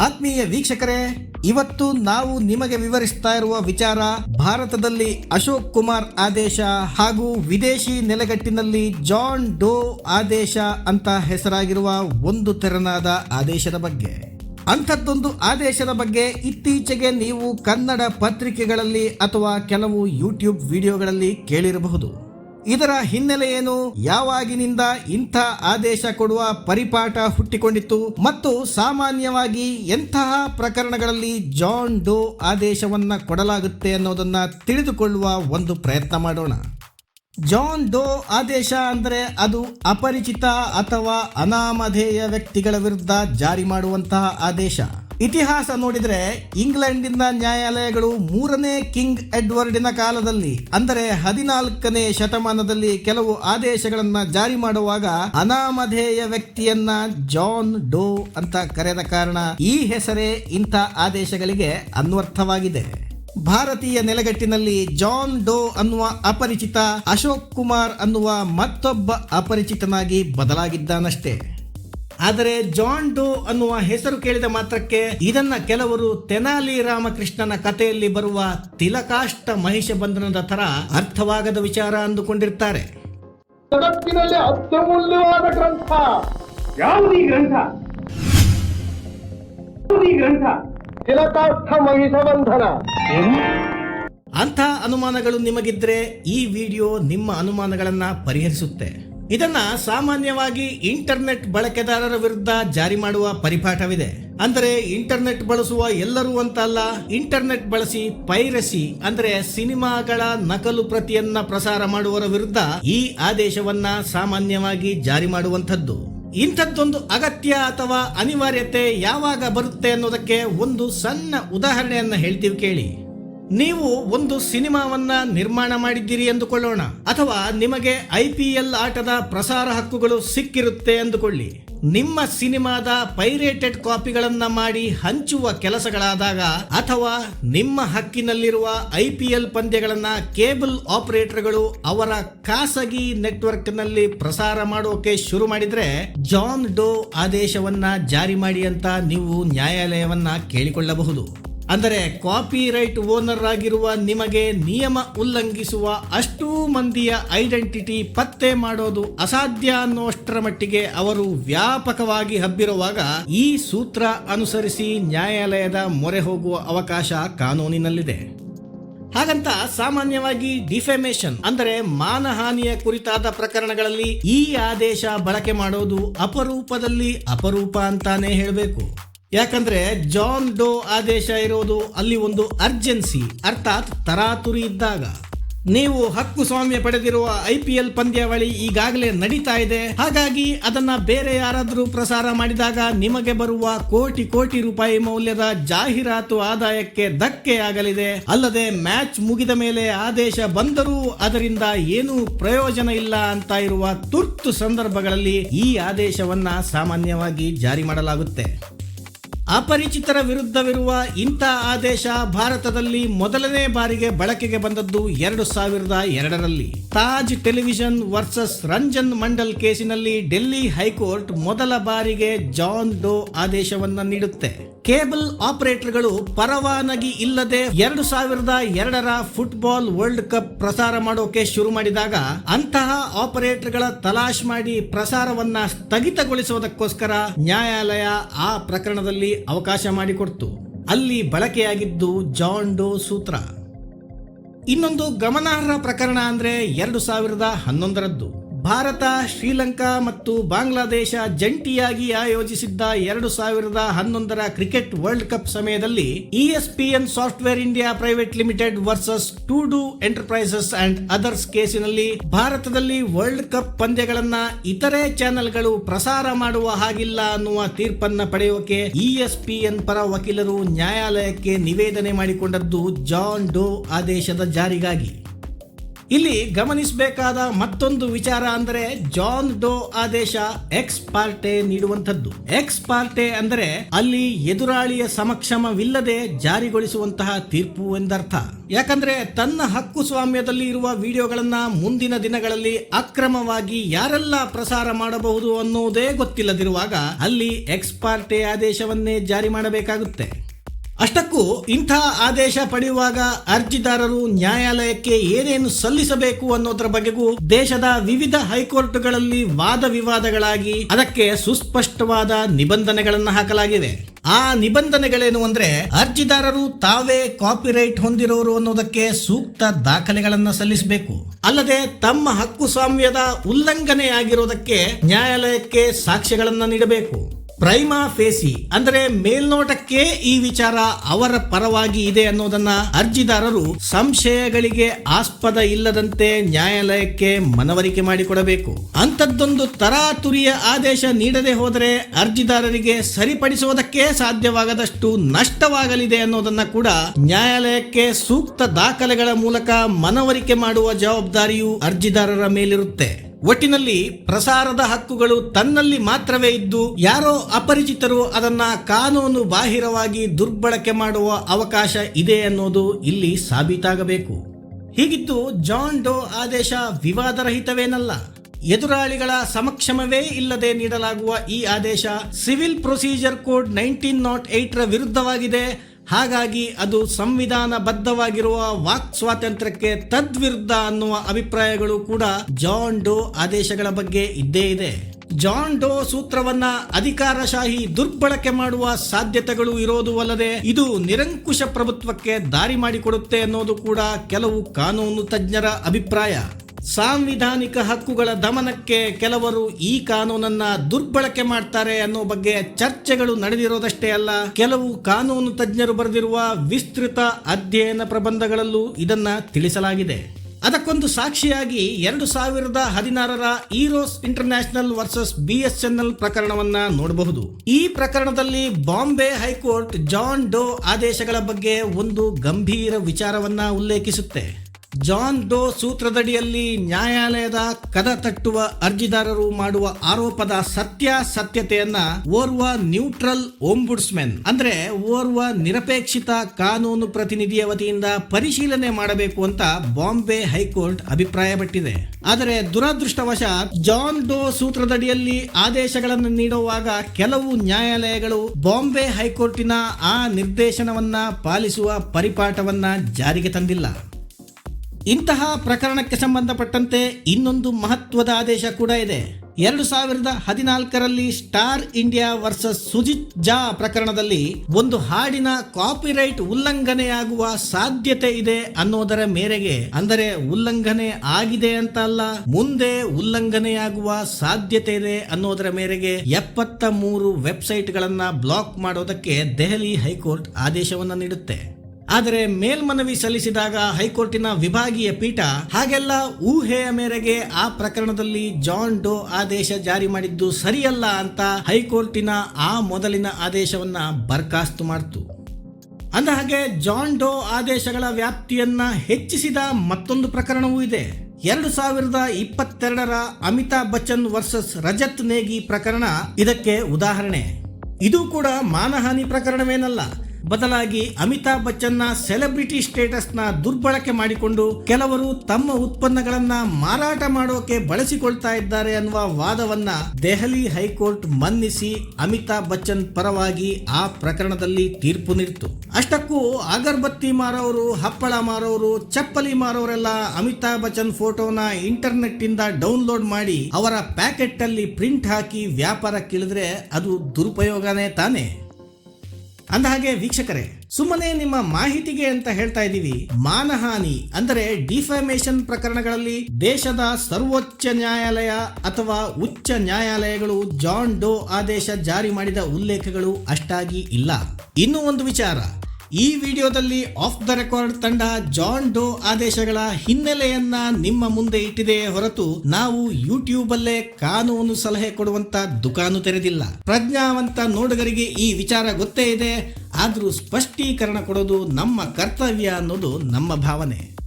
ಆತ್ಮೀಯ ವೀಕ್ಷಕರೇ, ಇವತ್ತು ನಾವು ನಿಮಗೆ ವಿವರಿಸ್ತಾ ಇರುವ ವಿಚಾರ ಭಾರತದಲ್ಲಿ ಅಶೋಕ್ ಕುಮಾರ್ ಆದೇಶ ಹಾಗೂ ವಿದೇಶಿ ನೆಲೆಗಟ್ಟಿನಲ್ಲಿ ಜಾನ್ ಡೋ ಆದೇಶ ಅಂತ ಹೆಸರಾಗಿರುವ ಒಂದು ತೆರನಾದ ಆದೇಶದ ಬಗ್ಗೆ. ಅಂಥದ್ದೊಂದು ಆದೇಶದ ಬಗ್ಗೆ ಇತ್ತೀಚೆಗೆ ನೀವು ಕನ್ನಡ ಪತ್ರಿಕೆಗಳಲ್ಲಿ ಅಥವಾ ಕೆಲವು ಯೂಟ್ಯೂಬ್ ವಿಡಿಯೋಗಳಲ್ಲಿ ಕೇಳಿರಬಹುದು. ಇದರ ಹಿನ್ನೆಲೆ ಏನು? ಯಾವಾಗಿನಿಂದ ಇಂಥ ಆದೇಶ ಕೊಡುವ ಪರಿಪಾಠ ಹುಟ್ಟಿಕೊಂಡಿತ್ತು? ಮತ್ತು ಸಾಮಾನ್ಯವಾಗಿ ಎಂತಹ ಪ್ರಕರಣಗಳಲ್ಲಿ ಜಾನ್ ಡೋ ಆದೇಶವನ್ನ ಕೊಡಲಾಗುತ್ತೆ ಅನ್ನೋದನ್ನ ತಿಳಿದುಕೊಳ್ಳುವ ಒಂದು ಪ್ರಯತ್ನ ಮಾಡೋಣ. ಜಾನ್ ಡೋ ಆದೇಶ ಅಂದರೆ ಅದು ಅಪರಿಚಿತ ಅಥವಾ ಅನಾಮಧೇಯ ವ್ಯಕ್ತಿಗಳ ವಿರುದ್ಧ ಜಾರಿ ಮಾಡುವಂತಹ ಆದೇಶ. ಇತಿಹಾಸ ನೋಡಿದರೆ ಇಂಗ್ಲೆಂಡಿನ ನ್ಯಾಯಾಲಯಗಳು ಮೂರನೇ ಕಿಂಗ್ ಎಡ್ವರ್ಡಿನ ಕಾಲದಲ್ಲಿ, ಅಂದರೆ ಹದಿನಾಲ್ಕನೇ ಶತಮಾನದಲ್ಲಿ ಕೆಲವು ಆದೇಶಗಳನ್ನ ಜಾರಿ ಮಾಡುವಾಗ ಅನಾಮಧೇಯ ವ್ಯಕ್ತಿಯನ್ನ ಜಾನ್ ಡೋ ಅಂತ ಕರೆದ ಕಾರಣ ಈ ಹೆಸರೇ ಇಂಥ ಆದೇಶಗಳಿಗೆ ಅನ್ವರ್ಥವಾಗಿದೆ. ಭಾರತೀಯ ನೆಲೆಗಟ್ಟಿನಲ್ಲಿ ಜಾನ್ ಡೋ ಅನ್ನುವ ಅಪರಿಚಿತ ಅಶೋಕ್ ಕುಮಾರ್ ಅನ್ನುವ ಮತ್ತೊಬ್ಬ ಅಪರಿಚಿತನಾಗಿ ಬದಲಾಗಿದ್ದಾನಷ್ಟೇ. ಆದರೆ ಜಾನ್ ಡೋ ಅನ್ನುವ ಹೆಸರು ಕೇಳಿದ ಮಾತ್ರಕ್ಕೆ ಇದನ್ನ ಕೆಲವರು ತೆನಾಲಿ ರಾಮಕೃಷ್ಣನ ಕಥೆಯಲ್ಲಿ ಬರುವ ತಿಲಕಾಷ್ಟ ಮಹಿಷ ಬಂಧನದ ತರ ಅರ್ಥವಾಗದ ವಿಚಾರ ಅಂದುಕೊಂಡಿರ್ತಾರೆ. ಜಗತ್ತಿನಲ್ಲಿ ಅತ್ಯಮೂಲ್ಯವಾದ ಗ್ರಂಥ. ಯಾವುದೀ ಗ್ರಂಥ? ಗ್ರಂಥ? ತಿಲಕಾರ್ಥ ಮಹಿಷ ಬಂಧನ ಏನು? ಅಂಥ ಅನುಮಾನಗಳು ನಿಮಗಿದ್ರೆ ಈ ವಿಡಿಯೋ ನಿಮ್ಮ ಅನುಮಾನಗಳನ್ನ ಪರಿಹರಿಸುತ್ತೆ. ಇದನ್ನ ಸಾಮಾನ್ಯವಾಗಿ ಇಂಟರ್ನೆಟ್ ಬಳಕೆದಾರರ ವಿರುದ್ಧ ಜಾರಿ ಮಾಡುವ ಪರಿಪಾಠವಿದೆ. ಅಂದರೆ ಇಂಟರ್ನೆಟ್ ಬಳಸುವ ಎಲ್ಲರೂ ಅಂತ ಅಲ್ಲ, ಇಂಟರ್ನೆಟ್ ಬಳಸಿ ಪೈರಸಿ, ಅಂದರೆ ಸಿನಿಮಾಗಳ ನಕಲು ಪ್ರತಿಯನ್ನ ಪ್ರಸಾರ ಮಾಡುವವರ ವಿರುದ್ಧ ಈ ಆದೇಶವನ್ನ ಸಾಮಾನ್ಯವಾಗಿ ಜಾರಿ ಮಾಡುವಂಥದ್ದು. ಇಂಥದ್ದೊಂದು ಅಗತ್ಯ ಅಥವಾ ಅನಿವಾರ್ಯತೆ ಯಾವಾಗ ಬರುತ್ತೆ ಅನ್ನೋದಕ್ಕೆ ಒಂದು ಸಣ್ಣ ಉದಾಹರಣೆಯನ್ನ ಹೇಳ್ತೀವಿ ಕೇಳಿ. ನೀವು ಒಂದು ಸಿನಿಮಾವನ್ನ ನಿರ್ಮಾಣ ಮಾಡಿದ್ದೀರಿ ಎಂದುಕೊಳ್ಳೋಣ, ಅಥವಾ ನಿಮಗೆ ಐ ಪಿ ಎಲ್ ಆಟದ ಪ್ರಸಾರ ಹಕ್ಕುಗಳು ಸಿಕ್ಕಿರುತ್ತೆ ಎಂದುಕೊಳ್ಳಿ. ನಿಮ್ಮ ಸಿನಿಮಾದ ಪೈರೇಟೆಡ್ ಕಾಪಿಗಳನ್ನ ಮಾಡಿ ಹಂಚುವ ಕೆಲಸಗಳಾದಾಗ, ಅಥವಾ ನಿಮ್ಮ ಹಕ್ಕಿನಲ್ಲಿರುವ ಐ ಪಿ ಎಲ್ ಪಂದ್ಯಗಳನ್ನ ಕೇಬಲ್ ಆಪರೇಟರ್ಗಳು ಅವರ ಖಾಸಗಿ ನೆಟ್ವರ್ಕ್ನಲ್ಲಿ ಪ್ರಸಾರ ಮಾಡೋಕೆ ಶುರು ಮಾಡಿದ್ರೆ, ಜಾನ್ ಡೋ ಆದೇಶವನ್ನ ಜಾರಿ ಮಾಡಿ ಅಂತ ನೀವು ನ್ಯಾಯಾಲಯವನ್ನ ಕೇಳಿಕೊಳ್ಳಬಹುದು. ಅಂದರೆ ಕಾಪಿರೈಟ್ ಓನರ್ ಆಗಿರುವ ನಿಮಗೆ ನಿಯಮ ಉಲ್ಲಂಘಿಸುವ ಅಷ್ಟೂ ಮಂದಿಯ ಐಡೆಂಟಿಟಿ ಪತ್ತೆ ಮಾಡೋದು ಅಸಾಧ್ಯ ಅನ್ನೋಷ್ಟರ ಮಟ್ಟಿಗೆ ಅವರು ವ್ಯಾಪಕವಾಗಿ ಹಬ್ಬಿರುವಾಗ ಈ ಸೂತ್ರ ಅನುಸರಿಸಿ ನ್ಯಾಯಾಲಯದ ಮೊರೆ ಹೋಗುವ ಅವಕಾಶ ಕಾನೂನಿನಲ್ಲಿದೆ. ಹಾಗಂತ ಸಾಮಾನ್ಯವಾಗಿ ಡಿಫೆಮೇಷನ್ ಅಂದರೆ ಮಾನಹಾನಿಯ ಕುರಿತಾದ ಪ್ರಕರಣಗಳಲ್ಲಿ ಈ ಆದೇಶ ಬಳಕೆ ಮಾಡೋದು ಅಪರೂಪದಲ್ಲಿ ಅಪರೂಪ ಅಂತಾನೆ ಹೇಳಬೇಕು. ಯಾಕಂದ್ರೆ ಜಾನ್ ಡೋ ಆದೇಶ ಇರೋದು ಅಲ್ಲಿ ಒಂದು ಅರ್ಜೆನ್ಸಿ ಅರ್ಥಾತ್ ತರಾತುರಿ ಇದ್ದಾಗ. ನೀವು ಹಕ್ಕು ಸ್ವಾಮ್ಯ ಪಡೆದಿರುವ ಐ ಪಿ ಎಲ್ ಪಂದ್ಯಾವಳಿ ಈಗಾಗಲೇ ನಡೀತಾ ಇದೆ. ಹಾಗಾಗಿ ಅದನ್ನ ಬೇರೆ ಯಾರಾದರೂ ಪ್ರಸಾರ ಮಾಡಿದಾಗ ನಿಮಗೆ ಬರುವ ಕೋಟಿ ಕೋಟಿ ರೂಪಾಯಿ ಮೌಲ್ಯದ ಜಾಹೀರಾತು ಆದಾಯಕ್ಕೆ ಧಕ್ಕೆಯಾಗಲಿದೆ ಅಲ್ಲದೆ ಮ್ಯಾಚ್ ಮುಗಿದ ಮೇಲೆ ಆದೇಶ ಬಂದರೂ ಅದರಿಂದ ಏನೂ ಪ್ರಯೋಜನ ಇಲ್ಲ ಅಂತ ಇರುವ ತುರ್ತು ಸಂದರ್ಭಗಳಲ್ಲಿ ಈ ಆದೇಶವನ್ನ ಸಾಮಾನ್ಯವಾಗಿ ಜಾರಿ ಮಾಡಲಾಗುತ್ತೆ. ಅಪರಿಚಿತರ ವಿರುದ್ಧವಿರುವ ಇಂಥ ಆದೇಶ ಭಾರತದಲ್ಲಿ ಮೊದಲನೇ ಬಾರಿಗೆ ಬಳಕೆಗೆ ಬಂದದ್ದು ಎರಡು ಸಾವಿರದ ಎರಡರಲ್ಲಿ. ತಾಜ್ ಟೆಲಿವಿಷನ್ ವರ್ಸಸ್ ರಂಜನ್ ಮಂಡಲ್ ಕೇಸಿನಲ್ಲಿ ಡೆಲ್ಲಿ ಹೈಕೋರ್ಟ್ ಮೊದಲ ಬಾರಿಗೆ ಜಾನ್ ಡೋ ಆದೇಶವನ್ನು ನೀಡುತ್ತೆ. ಕೇಬಲ್ ಆಪರೇಟರ್ಗಳು ಪರವಾನಗಿ ಇಲ್ಲದೆ ಎರಡು ಸಾವಿರದ ಎರಡರ ಫುಟ್ಬಾಲ್ ವರ್ಲ್ಡ್ ಕಪ್ ಪ್ರಸಾರ ಮಾಡೋಕೆ ಶುರು ಮಾಡಿದಾಗ ಅಂತಹ ಆಪರೇಟರ್ಗಳ ತಲಾಶ್ ಮಾಡಿ ಪ್ರಸಾರವನ್ನ ಸ್ಥಗಿತಗೊಳಿಸುವುದಕ್ಕೋಸ್ಕರ ನ್ಯಾಯಾಲಯ ಆ ಪ್ರಕರಣದಲ್ಲಿ ಅವಕಾಶ ಮಾಡಿಕೊಡ್ತು. ಅಲ್ಲಿ ಬಳಕೆಯಾಗಿದ್ದು ಜಾನ್ ಡೋ ಸೂತ್ರ. ಇನ್ನೊಂದು ಗಮನಾರ್ಹ ಪ್ರಕರಣ ಅಂದ್ರೆ ಎರಡು ಸಾವಿರದ ಹನ್ನೊಂದರದ್ದು. ಭಾರತ, ಶ್ರೀಲಂಕಾ ಮತ್ತು ಬಾಂಗ್ಲಾದೇಶ ಜಂಟಿಯಾಗಿ ಆಯೋಜಿಸಿದ್ದ ಎರಡು ಸಾವಿರದ ಹನ್ನೊಂದರ ಕ್ರಿಕೆಟ್ ವರ್ಲ್ಡ್ ಕಪ್ ಸಮಯದಲ್ಲಿ ESPN software India private limited versus Tudu enterprises and others ಕೇಸಿನಲ್ಲಿ ಭಾರತದಲ್ಲಿ ವರ್ಲ್ಡ್ ಕಪ್ ಪಂದ್ಯಗಳನ್ನ ಇತರೆ ಚಾನೆಲ್ಗಳು ಪ್ರಸಾರ ಮಾಡುವ ಹಾಗಿಲ್ಲ ಅನ್ನುವ ತೀರ್ಪನ್ನ ಪಡೆಯೋಕೆ ಇಎಸ್ಪಿಎನ್ ಪರ ವಕೀಲರು ನ್ಯಾಯಾಲಯಕ್ಕೆ ನಿವೇದನೆ ಮಾಡಿಕೊಂಡದ್ದು ಜಾನ್ ಡೋ ಆದೇಶದ ಜಾರಿಗಾಗಿ. ಇಲ್ಲಿ ಗಮನಿಸಬೇಕಾದ ಮತ್ತೊಂದು ವಿಚಾರ ಅಂದರೆ ಜಾನ್ ಡೋ ಆದೇಶ ಎಕ್ಸ್ ಪಾರ್ಟೆ ನೀಡುವಂತದ್ದು ಎಕ್ಸ್ ಪಾರ್ಟೆ ಅಂದರೆ ಅಲ್ಲಿ ಎದುರಾಳಿಯ ಸಮಕ್ಷಮವಿಲ್ಲದೆ ಜಾರಿಗೊಳಿಸುವಂತಹ ತೀರ್ಪು ಎಂದರ್ಥ. ಯಾಕಂದ್ರೆ ತನ್ನ ಹಕ್ಕು ಸ್ವಾಮ್ಯದಲ್ಲಿ ಇರುವ ವಿಡಿಯೋಗಳನ್ನ ಮುಂದಿನ ದಿನಗಳಲ್ಲಿ ಅಕ್ರಮವಾಗಿ ಯಾರೆಲ್ಲ ಪ್ರಸಾರ ಮಾಡಬಹುದು ಅನ್ನೋದೇ ಗೊತ್ತಿಲ್ಲದಿರುವಾಗ ಅಲ್ಲಿ ಎಕ್ಸ್ ಪಾರ್ಟೆ ಆದೇಶವನ್ನೇ ಜಾರಿ ಮಾಡಬೇಕಾಗುತ್ತೆ. ಅಷ್ಟಕ್ಕೂ ಇಂಥ ಆದೇಶ ಪಡೆಯುವಾಗ ಅರ್ಜಿದಾರರು ನ್ಯಾಯಾಲಯಕ್ಕೆ ಏನೇನು ಸಲ್ಲಿಸಬೇಕು ಅನ್ನೋದ್ರ ಬಗೆಗೂ ದೇಶದ ವಿವಿಧ ಹೈಕೋರ್ಟ್ಗಳಲ್ಲಿ ವಾದ ವಿವಾದಗಳಾಗಿ ಅದಕ್ಕೆ ಸುಸ್ಪಷ್ಟವಾದ ನಿಬಂಧನೆಗಳನ್ನು ಹಾಕಲಾಗಿದೆ ಆ ನಿಬಂಧನೆಗಳೇನು ಅಂದ್ರೆ ಅರ್ಜಿದಾರರು ತಾವೇ ಕಾಪಿರೈಟ್ ಹೊಂದಿರೋರು ಅನ್ನೋದಕ್ಕೆ ಸೂಕ್ತ ದಾಖಲೆಗಳನ್ನ ಸಲ್ಲಿಸಬೇಕು. ಅಲ್ಲದೆ ತಮ್ಮ ಹಕ್ಕು ಸ್ವಾಮ್ಯದ ಉಲ್ಲಂಘನೆಯಾಗಿರೋದಕ್ಕೆ ನ್ಯಾಯಾಲಯಕ್ಕೆ ಸಾಕ್ಷ್ಯಗಳನ್ನ ನೀಡಬೇಕು. ಪ್ರೈಮಾ ಫೇಸಿ, ಅಂದರೆ ಮೇಲ್ನೋಟಕ್ಕೆ ಈ ವಿಚಾರ ಅವರ ಪರವಾಗಿ ಇದೆ ಅನ್ನೋದನ್ನ ಅರ್ಜಿದಾರರು ಸಂಶಯಗಳಿಗೆ ಆಸ್ಪದ ಇಲ್ಲದಂತೆ ನ್ಯಾಯಾಲಯಕ್ಕೆ ಮನವರಿಕೆ ಮಾಡಿಕೊಡಬೇಕು. ಅಂಥದ್ದೊಂದು ತರಾತುರಿಯ ಆದೇಶ ನೀಡದೆ ಹೋದರೆ ಅರ್ಜಿದಾರರಿಗೆ ಸರಿಪಡಿಸುವುದಕ್ಕೆ ಸಾಧ್ಯವಾಗದಷ್ಟು ನಷ್ಟವಾಗಲಿದೆ ಅನ್ನೋದನ್ನ ಕೂಡ ನ್ಯಾಯಾಲಯಕ್ಕೆ ಸೂಕ್ತ ದಾಖಲೆಗಳ ಮೂಲಕ ಮನವರಿಕೆ ಮಾಡುವ ಜವಾಬ್ದಾರಿಯು ಅರ್ಜಿದಾರರ ಮೇಲಿರುತ್ತೆ. ಒಟ್ಟಿನಲ್ಲಿ ಪ್ರಸಾರದ ಹಕ್ಕುಗಳು ತನ್ನಲ್ಲಿ ಮಾತ್ರವೇ ಇದ್ದು ಯಾರೋ ಅಪರಿಚಿತರು ಅದನ್ನ ಕಾನೂನು ಬಾಹಿರವಾಗಿ ದುರ್ಬಳಕೆ ಮಾಡುವ ಅವಕಾಶ ಇದೆ ಅನ್ನೋದು ಇಲ್ಲಿ ಸಾಬೀತಾಗಬೇಕು. ಹೀಗಿದ್ದು ಜಾನ್ ಡೋ ಆದೇಶ ವಿವಾದರಹಿತವೇನಲ್ಲ. ಎದುರಾಳಿಗಳ ಸಮಕ್ಷಮವೇ ಇಲ್ಲದೆ ನೀಡಲಾಗುವ ಈ ಆದೇಶ civil procedure code nineteen nought eight ವಿರುದ್ಧವಾಗಿದೆ. ಹಾಗಾಗಿ ಅದು ಸಂವಿಧಾನಬದ್ಧವಾಗಿರುವ ವಾಕ್ ಸ್ವಾತಂತ್ರ್ಯಕ್ಕೆ ತದ್ವಿರುದ್ಧ ಅನ್ನುವ ಅಭಿಪ್ರಾಯಗಳು ಕೂಡ ಜಾನ್ ಡೋ ಆದೇಶಗಳ ಬಗ್ಗೆ ಇದ್ದೇ ಇದೆ. ಜಾನ್ ಡೋ ಸೂತ್ರವನ್ನ ಅಧಿಕಾರಶಾಹಿ ದುರ್ಬಳಕೆ ಮಾಡುವ ಸಾಧ್ಯತೆಗಳು ಇರೋದು ಅಲ್ಲದೆ ಇದು ನಿರಂಕುಶ ಪ್ರಭುತ್ವಕ್ಕೆ ದಾರಿ ಮಾಡಿಕೊಡುತ್ತೆ ಅನ್ನೋದು ಕೂಡ ಕೆಲವು ಕಾನೂನು ತಜ್ಞರ ಅಭಿಪ್ರಾಯ. ಸಾಂವಿಧಾನಿಕ ಹಕ್ಕುಗಳ ದಮನಕ್ಕೆ ಕೆಲವರು ಈ ಕಾನೂನನ್ನ ದುರ್ಬಳಕೆ ಮಾಡ್ತಾರೆ ಅನ್ನೋ ಬಗ್ಗೆ ಚರ್ಚೆಗಳು ನಡೆದಿರೋದಷ್ಟೇ ಅಲ್ಲ, ಕೆಲವು ಕಾನೂನು ತಜ್ಞರು ಬರೆದಿರುವ ವಿಸ್ತೃತ ಅಧ್ಯಯನ ಪ್ರಬಂಧಗಳಲ್ಲೂ ಇದನ್ನ ತಿಳಿಸಲಾಗಿದೆ. ಅದಕ್ಕೊಂದು ಸಾಕ್ಷಿಯಾಗಿ ಎರಡು ಸಾವಿರದ ಹದಿನಾರರ Eros international versus B S N L ಪ್ರಕರಣವನ್ನ ನೋಡಬಹುದು. ಈ ಪ್ರಕರಣದಲ್ಲಿ Bombay high court John Doe ಆದೇಶಗಳ ಬಗ್ಗೆ ಒಂದು ಗಂಭೀರ ವಿಚಾರವನ್ನ ಉಲ್ಲೇಖಿಸುತ್ತೆ. ಜಾನ್ ಡೋ ಸೂತ್ರದಡಿಯಲ್ಲಿ ನ್ಯಾಯಾಲಯದ ಕದ ತಟ್ಟುವ ಅರ್ಜಿದಾರರು ಮಾಡುವ ಆರೋಪದ ಸತ್ಯಾಸತ್ಯತೆಯನ್ನ ಓರ್ವ ನ್ಯೂಟ್ರಲ್ ಓಂಬುಡ್ಸ್ಮೆನ್, ಅಂದ್ರೆ ಓರ್ವ ನಿರಪೇಕ್ಷಿತ ಕಾನೂನು ಪ್ರತಿನಿಧಿಯ ವತಿಯಿಂದ ಪರಿಶೀಲನೆ ಮಾಡಬೇಕು ಅಂತ ಬಾಂಬೆ ಹೈಕೋರ್ಟ್ ಅಭಿಪ್ರಾಯಪಟ್ಟಿದೆ. ಆದರೆ ದುರದೃಷ್ಟವಶಾತ್ ಜಾನ್ ಡೋ ಸೂತ್ರದಡಿಯಲ್ಲಿ ಆದೇಶಗಳನ್ನು ನೀಡುವಾಗ ಕೆಲವು ನ್ಯಾಯಾಲಯಗಳು ಬಾಂಬೆ ಹೈಕೋರ್ಟಿನ ಆ ನಿರ್ದೇಶನವನ್ನ ಪಾಲಿಸುವ ಪರಿಪಾಠವನ್ನ ಜಾರಿಗೆ ತಂದಿಲ್ಲ. ಇಂತಹ ಪ್ರಕರಣಕ್ಕೆ ಸಂಬಂಧಪಟ್ಟಂತೆ ಇನ್ನೊಂದು ಮಹತ್ವದ ಆದೇಶ ಕೂಡ ಇದೆ. ಎರಡು ಸಾವಿರದ ಹದಿನಾಲ್ಕರಲ್ಲಿ ಸ್ಟಾರ್ ಇಂಡಿಯಾ ವರ್ಸಸ್ ಸುಜಿತ್ ಜಾ ಪ್ರಕರಣದಲ್ಲಿ ಒಂದು ಹಾಡಿನ ಕಾಪಿರೈಟ್ ಉಲ್ಲಂಘನೆಯಾಗುವ ಸಾಧ್ಯತೆ ಇದೆ ಅನ್ನೋದರ ಮೇರೆಗೆ, ಅಂದರೆ ಉಲ್ಲಂಘನೆ ಆಗಿದೆ ಅಂತ ಅಲ್ಲ, ಮುಂದೆ ಉಲ್ಲಂಘನೆಯಾಗುವ ಸಾಧ್ಯತೆ ಇದೆ ಅನ್ನೋದರ ಮೇರೆಗೆ ಎಪ್ಪತ್ತ ಮೂರು ವೆಬ್ಸೈಟ್ಗಳನ್ನ ಬ್ಲಾಕ್ ಮಾಡೋದಕ್ಕೆ ದೆಹಲಿ ಹೈಕೋರ್ಟ್ ಆದೇಶವನ್ನು ನೀಡುತ್ತೆ. ಆದರೆ ಮೇಲ್ಮನವಿ ಸಲ್ಲಿಸಿದಾಗ ಹೈಕೋರ್ಟಿನ ವಿಭಾಗೀಯ ಪೀಠ ಹಾಗೆಲ್ಲ ಊಹೆಯ ಮೇರೆಗೆ ಆ ಪ್ರಕರಣದಲ್ಲಿ ಜಾನ್ ಡೋ ಆದೇಶ ಜಾರಿ ಮಾಡಿದ್ದು ಸರಿಯಲ್ಲ ಅಂತ ಹೈಕೋರ್ಟಿನ ಆ ಮೊದಲಿನ ಆದೇಶವನ್ನ ಬರ್ಖಾಸ್ತು ಮಾಡಿತು. ಅಂದ ಹಾಗೆ ಜಾನ್ ಡೋ ಆದೇಶಗಳ ವ್ಯಾಪ್ತಿಯನ್ನ ಹೆಚ್ಚಿಸಿದ ಮತ್ತೊಂದು ಪ್ರಕರಣವೂ ಇದೆ. ಎರಡು ಸಾವಿರದ ಇಪ್ಪತ್ತೆರಡರ ಅಮಿತಾಬ್ ಬಚ್ಚನ್ ವರ್ಸಸ್ ರಜತ್ ನೇಗಿ ಪ್ರಕರಣ ಇದಕ್ಕೆ ಉದಾಹರಣೆ. ಇದು ಕೂಡ ಮಾನಹಾನಿ ಪ್ರಕರಣವೇನಲ್ಲ. ಬದಲಾಗಿ ಅಮಿತಾಬ್ ಬಚ್ಚನ್ನ ಸೆಲೆಬ್ರಿಟಿ ಸ್ಟೇಟಸ್ನ ದುರ್ಬಳಕೆ ಮಾಡಿಕೊಂಡು ಕೆಲವರು ತಮ್ಮ ಉತ್ಪನ್ನಗಳನ್ನ ಮಾರಾಟ ಮಾಡೋಕೆ ಬಳಸಿಕೊಳ್ತಾ ಇದ್ದಾರೆ ಅನ್ನುವ ವಾದವನ್ನ ದೆಹಲಿ ಹೈಕೋರ್ಟ್ ಮನ್ನಿಸಿ ಅಮಿತಾಬ್ ಬಚ್ಚನ್ ಪರವಾಗಿ ಆ ಪ್ರಕರಣದಲ್ಲಿ ತೀರ್ಪು ನೀಡಿತು ಅಷ್ಟಕ್ಕೂ ಅಗರ್ಬತ್ತಿ ಮಾರೋರು ಹಪ್ಪಳ ಮಾರೋರು ಚಪ್ಪಲಿ ಮಾರೋರೆಲ್ಲ ಅಮಿತಾಬ್ ಬಚ್ಚನ್ ಫೋಟೋನ ಇಂಟರ್ನೆಟ್ ಇಂದ ಡೌನ್ಲೋಡ್ ಮಾಡಿ ಅವರ ಪ್ಯಾಕೆಟ್ ಅಲ್ಲಿ ಪ್ರಿಂಟ್ ಹಾಕಿ ವ್ಯಾಪಾರಕ್ಕಿಳಿದ್ರೆ ಅದು ದುರುಪಯೋಗನೇ ತಾನೇ? ಅಂದಹಾಗೆ ವೀಕ್ಷಕರೇ, ಸುಮ್ಮನೆ ನಿಮ್ಮ ಮಾಹಿತಿಗೆ ಅಂತ ಹೇಳ್ತಾ ಇದ್ದೀವಿ. ಮಾನಹಾನಿ ಅಂದರೆ ಡಿಫಾಮೇಶನ್ ಪ್ರಕರಣಗಳಲ್ಲಿ ದೇಶದ ಸರ್ವೋಚ್ಚ ನ್ಯಾಯಾಲಯ ಅಥವಾ ಉಚ್ಚ ನ್ಯಾಯಾಲಯಗಳು ಜಾನ್ ಡೋ ಆದೇಶ ಜಾರಿ ಮಾಡಿದ ಉಲ್ಲೇಖಗಳು ಅಷ್ಟಾಗಿ ಇಲ್ಲ. ಇನ್ನೂ ಒಂದು ವಿಚಾರ ಈ ವಿಡಿಯೋದಲ್ಲಿ ಆಫ್ ದ ರೆಕಾರ್ಡ್ ತಂಡ ಜಾನ್ ಡೋ ಆದೇಶಗಳ ಹಿನ್ನೆಲೆಯನ್ನ ನಿಮ್ಮ ಮುಂದೆ ಇಟ್ಟಿದೆ ಹೊರತು ನಾವು ಯೂಟ್ಯೂಬ್ ಅಲ್ಲೇ ಕಾನೂನು ಸಲಹೆ ಕೊಡುವಂತ ದುಕಾನು ತೆರೆದಿಲ್ಲ. ಪ್ರಜ್ಞಾವಂತ ನೋಡುಗರಿಗೆ ಈ ವಿಚಾರ ಗೊತ್ತೇ ಇದೆ, ಆದ್ರೂ ಸ್ಪಷ್ಟೀಕರಣ ಕೊಡೋದು ನಮ್ಮ ಕರ್ತವ್ಯ ಅನ್ನೋದು ನಮ್ಮ ಭಾವನೆ.